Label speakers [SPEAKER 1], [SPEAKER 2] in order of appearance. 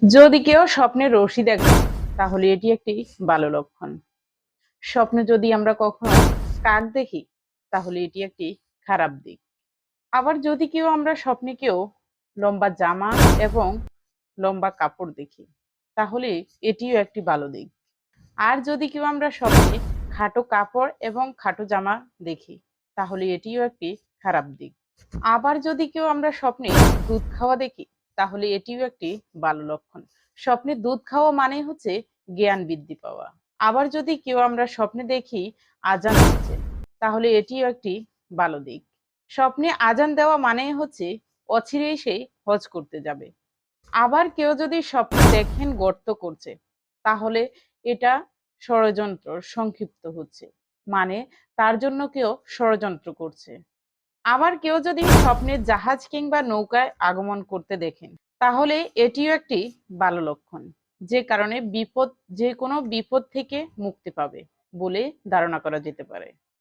[SPEAKER 1] যদি কেউ স্বপ্নে রশি দেখে, তাহলে এটি একটি ভালো লক্ষণ। স্বপ্নে যদি আমরা কখনো কাক দেখি, তাহলে এটি একটি খারাপ দিক। আবার যদি কেউ আমরা স্বপ্নে কেউ লম্বা জামা এবং লম্বা কাপড় দেখি, তাহলে এটিও একটি ভালো দিক। আর যদি কেউ আমরা স্বপ্নে খাটো কাপড় এবং খাটো জামা দেখি, তাহলে এটিও একটি খারাপ দিক। আবার যদি কেউ আমরা স্বপ্নে দুধ খাওয়া দেখি তাহলে এটিও একটি ভালো লক্ষণ। স্বপ্নে দুধ খাওয়া মানে হচ্ছে জ্ঞান বৃদ্ধি পাওয়া। আবার যদি কেউ আমরা স্বপ্নে দেখি আজান হচ্ছে, তাহলে এটিও একটি ভালো দিক। স্বপ্নে আজান দেওয়া মানে হচ্ছে অচিরেই সে হজ করতে যাবে। আবার কেউ যদি স্বপ্নে দেখেন গর্ত করছে, তাহলে এটা ষড়যন্ত্র সংক্ষিপ্ত হচ্ছে। মানে তার জন্য কেউ ষড়যন্ত্র করছে। আবার কেউ যদি স্বপ্নে জাহাজ কিংবা নৌকায় আগমন করতে দেখেন, তাহলে এটিও একটি ভালো লক্ষণ, যে কারণে বিপদ, যে কোনো বিপদ থেকে মুক্তি পাবে বলে ধারণা করা যেতে পারে।